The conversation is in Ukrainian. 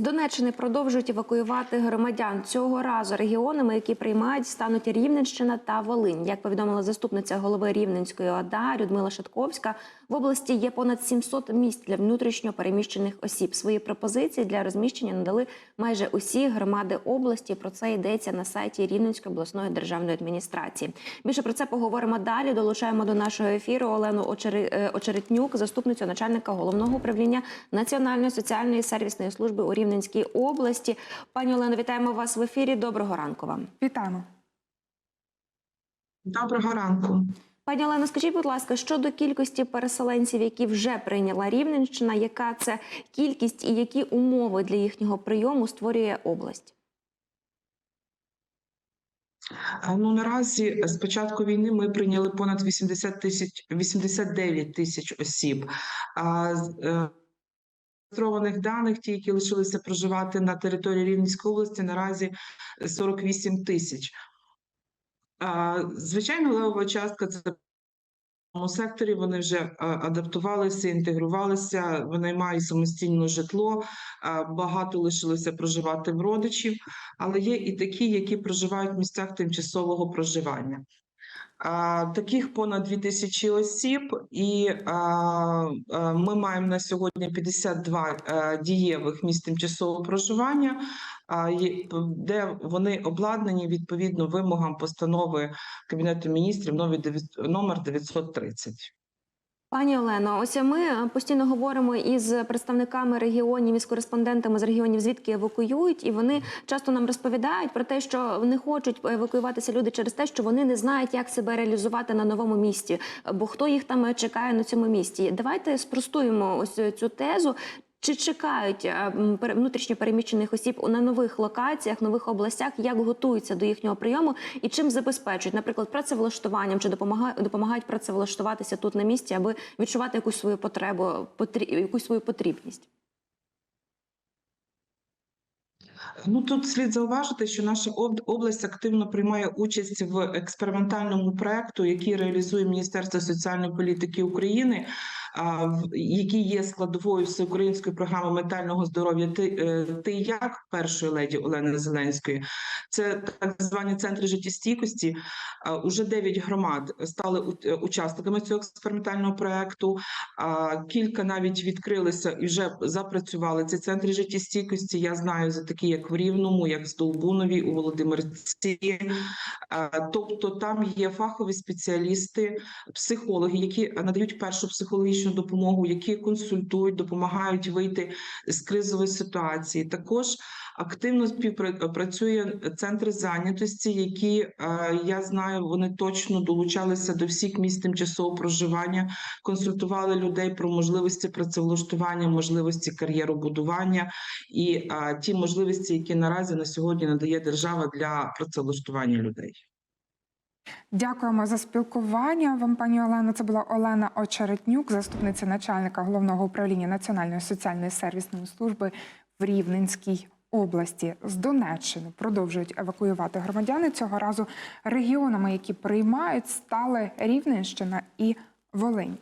З Донеччини продовжують евакуювати громадян. Цього разу регіонами, які приймають, стануть Рівненщина та Волинь. Як повідомила заступниця голови Рівненської ОДА Людмила Шатковська, в області є понад 700 місць для внутрішньо переміщених осіб. Свої пропозиції для розміщення надали майже усі громади області. Про це йдеться на сайті Рівненської обласної державної адміністрації. Більше про це поговоримо далі. Долучаємо до нашого ефіру Олену е, Очеретнюк, заступницю начальника головного управління Національної соціальної сервісної служби у Рівненській області. Пані Олено, вітаємо вас в ефірі. Доброго ранку вам. Вітаємо. Доброго ранку. Пані Олено, скажіть, будь ласка, щодо кількості переселенців, які вже прийняла Рівненщина, яка це кількість і які умови для їхнього прийому створює область? Ну наразі з початку війни ми прийняли понад 80 тисяч 89 тисяч осіб. А з е, даних, ті, які лишилися проживати на території Рівненської області, наразі 48 тисяч. Звичайно, левова частка це цьому секторі. Вони вже адаптувалися, інтегрувалися, вони мають самостійне житло. Багато лишилося проживати в родичів, але є і такі, які проживають в місцях тимчасового проживання. Таких понад 2000 осіб, і ми маємо на сьогодні 52 а, дієвих місць тимчасового проживання, де вони обладнані відповідно вимогам постанови Кабінету міністрів номер 9 номер 930. Пані Олено, ось ми е, постійно говоримо із представниками регіонів, із кореспондентами з регіонів, звідки евакуюють, і вони часто нам розповідають про те, що не хочуть евакуюватися люди через те, що вони не знають, як себе реалізувати на новому місці, бо хто їх там чекає на цьому місці. Давайте спростуємо ось цю тезу. Чи чекають е, внутрішньо переміщених осіб на нових локаціях, нових областях, як готуються до їхнього прийому і чим забезпечують, наприклад, працевлаштуванням чи допомагають, працевлаштуватися тут на місці, аби відчувати якусь свою потребу, якусь свою потрібність? Ну тут слід зауважити, що наша область активно приймає участь в експериментальному проекту, який реалізує Міністерство соціальної політики України, який є складовою всеукраїнської програми ментального здоров'я. Ти, е, ти як першої леді Олени Зеленської. Це так звані центри життєстійкості. Уже 9 громад стали е, учасниками цього експериментального проекту. Кілька навіть відкрилися і вже запрацювали ці центри життєстійкості. Я знаю за такі, як в Рівному, як в Столбунові, у Володимирці. Тобто там є фахові спеціалісти, психологи, які надають першу психологічну допомогу, які консультують, допомагають вийти з кризової ситуації. Також активно співпрацює центр зайнятості, які е, я знаю, вони точно долучалися до всіх місць тимчасового проживання, консультували людей про можливості працевлаштування, можливості кар'єробудування і ті можливості, які наразі на сьогодні надає держава для працевлаштування людей. Дякуємо за спілкування вам, пані Олено. Це була Олена Очеретнюк, заступниця начальника головного управління Національної соціальної сервісної служби в Рівненській області. З Донеччини продовжують евакуювати громадяни. Цього разу регіонами, які приймають, стали Рівненщина і Волинь.